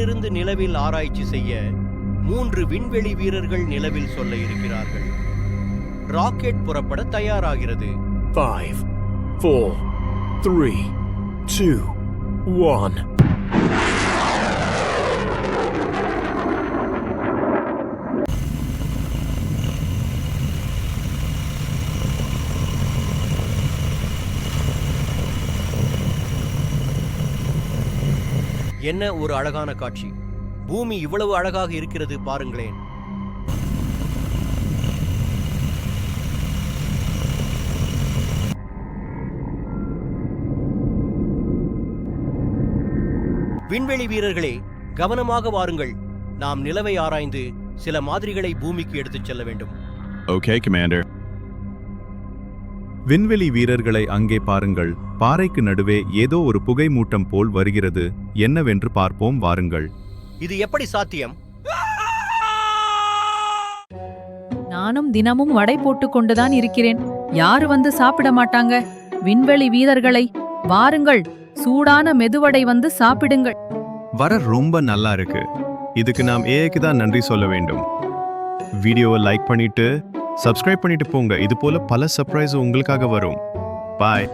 பூமியிலிருந்து நிலவில் ஆராய்ச்சி செய்ய மூன்று விண்வெளி வீரர்கள் நிலவில் சொல்ல இருக்கிறார்கள். ராக்கெட் புறப்பட தயாராகிறது. Five four three two one என்ன ஒரு அழகான காட்சி? பூமி இவ்வளவு அழகாக இருக்கிறது பாருங்களேன். விண்வெளி வீரர்களே கவனமாக வாருங்கள். நாம் நிலவை ஆராய்ந்து சில மாதிரிகளை பூமிக்கு எடுத்துச் செல்ல வேண்டும். ஓகே கமாண்டர் விண்வெளி வீரர்களை அங்கே பாருங்கள். பாறைக்கு நடுவே ஏதோ ஒரு புகை மூட்டம் போல் வருகிறது. என்னவென்று பார்ப்போம் வாருங்கள். இது எப்படி சாத்தியம்? நானும் தினமும் வடை போட்டுக் கொண்டுதான் இருக்கிறேன். யாரு வந்து சாப்பிட மாட்டாங்க? விண்வெளி வீரர்களை வாருங்கள். சூடான மெதுவடை வந்து சாப்பிடுங்கள். வர ரொம்ப நல்லா இருக்கு. இதுக்கு நாம் ஏஐக்கு தான் நன்றி சொல்ல வேண்டும். வீடியோவை லைக் பண்ணிட்டு சப்ஸ்கிரைப் பண்ணிட்டு போங்க. இது போல பல சர்ப்ரைஸ் உங்களுக்காக வரும். பாய்